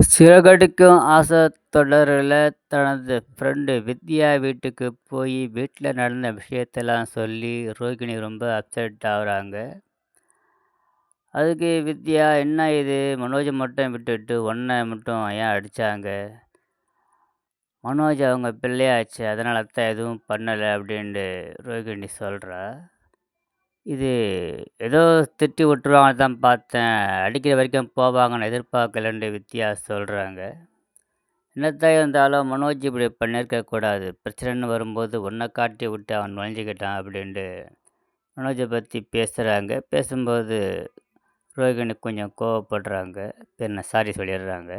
சிறகடிக்கும் ஆசை தொடரில் தனது ஃப்ரெண்டு வித்யா வீட்டுக்கு போய் வீட்டில் நடந்த விஷயத்தெல்லாம் சொல்லி ரோகிணி ரொம்ப அப்செட் ஆகுறாங்க. அதுக்கு வித்யா என்ன இது? மனோஜை மட்டும் விட்டுட்டு ஒன்றை மட்டும் ஏன் அடித்தாங்க மனோஜ் அவங்க பிள்ளையாச்சு அதனால தான் எதுவும் பண்ணலை அப்படின்ட்டு ரோகிணி சொல்கிறா இது ஏதோ திட்டி விட்டுருவாங்க தான் பார்த்தேன். அடிக்கிற வரைக்கும் போவாங்கன்னு எதிர்பார்க்கலன்ட்டு வித்யா சொல்கிறாங்க என்னத்தான் இருந்தாலும் மனோஜ் இப்படி பண்ணியிருக்கக்கூடாது பிரச்சனைன்னு வரும்போது ஒன்றை காட்டி விட்டு அவன் நுழைஞ்சிக்கிட்டான் அப்படின்ட்டு மனோஜை பற்றி பேசுகிறாங்க பேசும்போது ரோகிணி கொஞ்சம் கோவப்படுறாங்க. பின்ன சாரி சொல்லிடுறாங்க.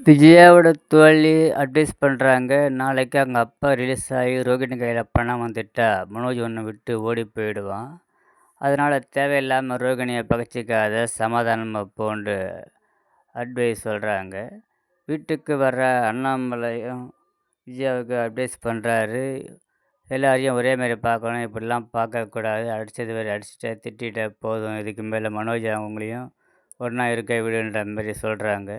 விஜயாவோட தோழி அட்வைஸ் பண்ணுறாங்க நாளைக்கு அவங்க அப்பா ரிலீஸ் ஆகி ரோகிணி கையில் பணம் வந்துட்டா மனோஜ் ஒன்று விட்டு ஓடி போயிடுவான். அதனால் தேவையில்லாமல் ரோகிணியை பகச்சிக்காத சமாதானமாக போன்று அட்வைஸ் சொல்கிறாங்க வீட்டுக்கு வர்ற அண்ணாமலையும் விஜயாவுக்கு அட்வைஸ் பண்ணுறாரு எல்லாரையும் ஒரே மாதிரி பார்க்கணும் இப்படிலாம் பார்க்கக்கூடாது அடித்தது வேறு அடிச்சுட்டே திட்டிகிட்டே போதும். இதுக்கு மேலே மனோஜ் அவங்களையும் ஒன்றா இருக்க விடுன்ற மாதிரி சொல்கிறாங்க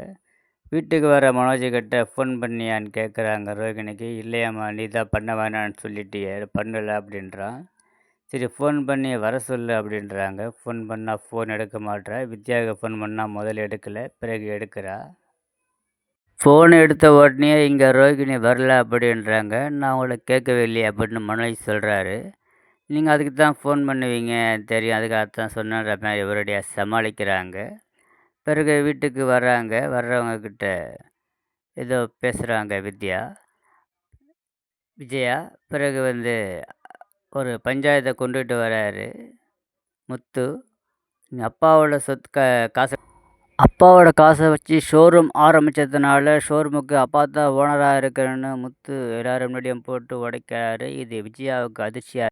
வீட்டுக்கு வர மனோஜிக்கிட்ட ஃபோன் பண்ணியான்னு கேட்குறாங்க ரோகிணிக்கு. இல்லையாம்மா நீ தான் பண்ண வேணான்னு சொல்லிட்டியே பண்ணலை அப்படின்றான் சரி ஃபோன் பண்ணி வர சொல்லு அப்படின்றாங்க. ஃபோன் பண்ணால் ஃபோன் எடுக்க மாட்டேற வித்யாவுக்கு ஃபோன் பண்ணால் முதல்ல எடுக்கலை பிறகு எடுக்கிறா. ஃபோன் எடுத்த உடனே இங்கே ரோகிணி வரல அப்படின்றாங்க. நான் உங்களை கேட்கவே இல்லையே அப்படின்னு மனோஜ் சொல்கிறாரு நீங்கள் அதுக்கு தான் ஃபோன் பண்ணுவீங்க தெரியும். அதுக்காக தான் சொன்னன்ற மாதிரி ஒரேடியாக சமாளிக்கிறாங்க. பிறகு வீட்டுக்கு வர்றாங்க. வர்றவங்கக்கிட்ட ஏதோ பேசுகிறாங்க வித்யா. விஜயா பிறகு வந்து ஒரு பஞ்சாயத்தை கொண்டுட்டு வராரு. முத்து அப்பாவோட சொத்து க காசை அப்பாவோட காசை வச்சு ஷோரூம் ஆரம்பித்ததுனால ஷோரூமுக்கு அப்பா தான் ஓனராக இருக்கிறேன்னு முத்து எல்லாரும் முன்னாடியும் போட்டு உடைக்கிறாரு. இது விஜயாவுக்கு அதிர்ச்சியாக